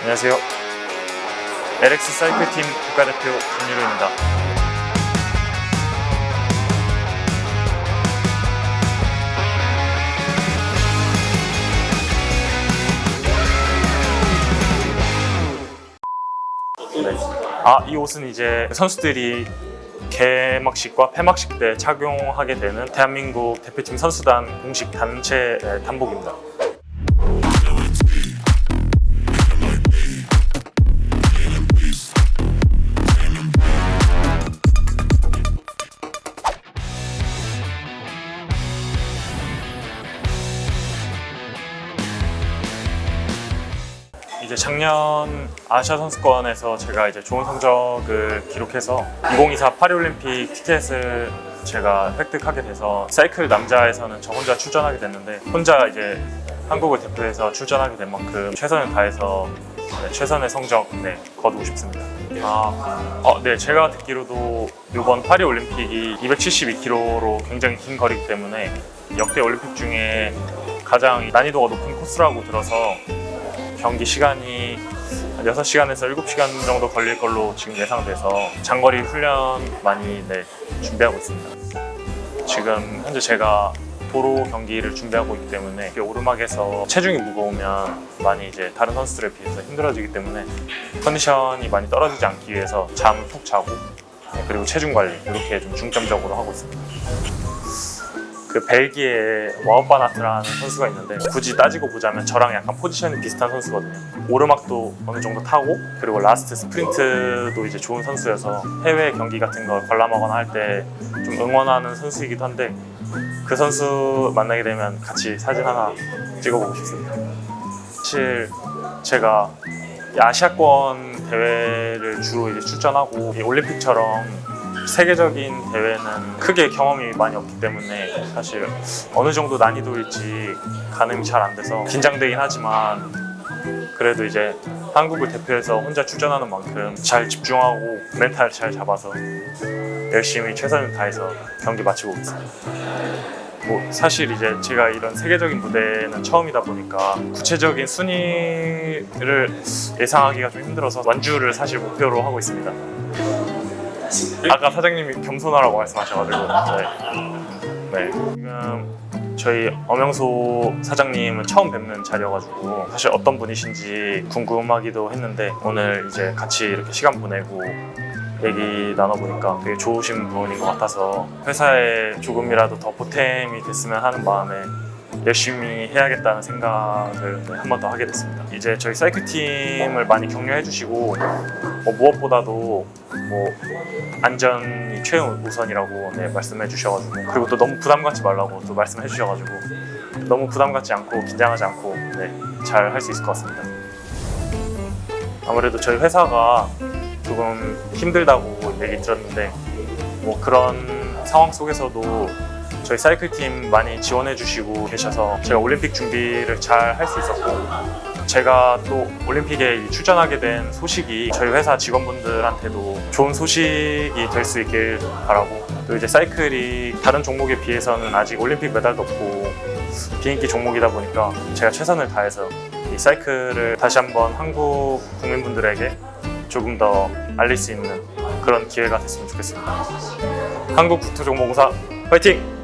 안녕하세요. LX 사이클팀 국가대표 김유로입니다. 네. 아, 이 옷은 이제 선수들이 개막식과 폐막식 때 착용하게 되는 대한민국 대표팀 선수단 공식 단체 단복입니다. 이제 작년 아시아 선수권에서 제가 이제 좋은 성적을 기록해서 2024 파리올림픽 티켓을 제가 획득하게 돼서 사이클 남자에서는 저 혼자 출전하게 됐는데 혼자 이제 한국을 대표해서 출전하게 된 만큼 최선을 다해서 네, 최선의 성적 네, 거두고 싶습니다. 아, 어, 네, 제가 듣기로도 이번 파리 올림픽이 272km로 굉장히 긴 거리이기 때문에 역대 올림픽 중에 가장 난이도가 높은 코스라고 들어서 경기 시간이 한 6시간에서 7시간 정도 걸릴 걸로 지금 예상돼서 장거리 훈련 많이 네, 준비하고 있습니다. 지금 현재 제가 도로 경기를 준비하고 있기 때문에 오르막에서 체중이 무거우면 많이 이제 다른 선수들에 비해서 힘들어지기 때문에 컨디션이 많이 떨어지지 않기 위해서 잠을 푹 자고 네, 그리고 체중 관리 이렇게 좀 중점적으로 하고 있습니다. 그 벨기에 와우바나트라는 선수가 있는데 굳이 따지고 보자면 저랑 약간 포지션이 비슷한 선수거든요. 오르막도 어느 정도 타고 그리고 라스트 스프린트도 이제 좋은 선수여서 해외 경기 같은 걸 관람하거나 할 때 좀 응원하는 선수이기도 한데 그 선수 만나게 되면 같이 사진 하나 찍어보고 싶습니다. 사실 제가 이 아시아권 대회를 주로 이제 출전하고 이 올림픽처럼 세계적인 대회는 크게 경험이 많이 없기 때문에 사실 어느 정도 난이도일지 가늠이 잘 안 돼서 긴장되긴 하지만 그래도 이제 한국을 대표해서 혼자 출전하는 만큼 잘 집중하고 멘탈 잘 잡아서 열심히 최선을 다해서 경기 마치고 오겠습니다. 뭐 사실 이제 제가 이런 세계적인 무대는 처음이다 보니까 구체적인 순위를 예상하기가 좀 힘들어서 완주를 사실 목표로 하고 있습니다. 아까 사장님이 겸손하라고 말씀하셔가지고 네. 네. 지금 저희 엄영소 사장님은 처음 뵙는 자리여가지고 사실 어떤 분이신지 궁금하기도 했는데 오늘 이제 같이 이렇게 시간 보내고 얘기 나눠보니까 되게 좋으신 분인 것 같아서 회사에 조금이라도 더 보탬이 됐으면 하는 마음에 열심히 해야겠다는 생각을 한 번 더 하게 됐습니다. 이제 저희 사이클 팀을 많이 격려해 주시고 뭐 무엇보다도 뭐 안전이 최우선이라고 네, 말씀해 주셔가지고 그리고 또 너무 부담 갖지 말라고 또 말씀해 주셔가지고 너무 부담 갖지 않고 긴장하지 않고 네, 잘 할 수 있을 것 같습니다. 아무래도 저희 회사가 조금 힘들다고 얘기 들었는데 뭐 그런 상황 속에서도 저희 사이클 팀 많이 지원해 주시고 계셔서 제가 올림픽 준비를 잘 할 수 있었고 제가 또 올림픽에 출전하게 된 소식이 저희 회사 직원분들한테도 좋은 소식이 될 수 있길 바라고 또 이제 사이클이 다른 종목에 비해서는 아직 올림픽 메달도 없고 비인기 종목이다 보니까 제가 최선을 다해서 이 사이클을 다시 한번 한국 국민분들에게 조금 더 알릴 수 있는 그런 기회가 됐으면 좋겠습니다. 한국 국토정보공사 화이팅!